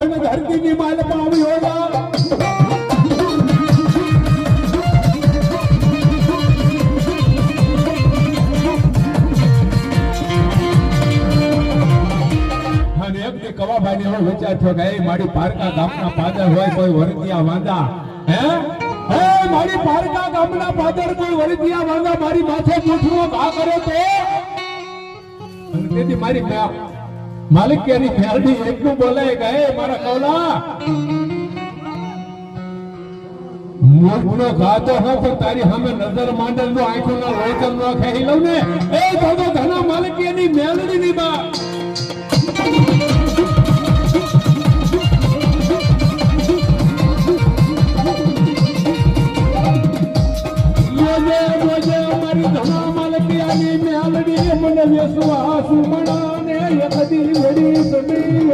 ધરતીની માલ પાવ્યો લા. અને એમ કે કવાભાઈને એવો વિચાર થયો કે, એ મારી પારકા ગામના પાદર હોય કોઈ વરદિયા વાંધા હે? હે, મારી પારકા ગામના પાદર કોઈ વરદિયા વાંધા મારી માથે પૂછવો ઘા કરે અને તેથી મારી માલિક કેરી ફેરડી એટલું બોલે ગયે મારા કૌલા. મૂર્ખનો ગાતો હો પણ તારી સામે નજર માંડલ નો આંખો ના લોચન નો ખેરી લઉં ને. એ દાદો ધના માલિક એની મેલડી ની બા મને વેસવા સુમણા ને I'm ready for me.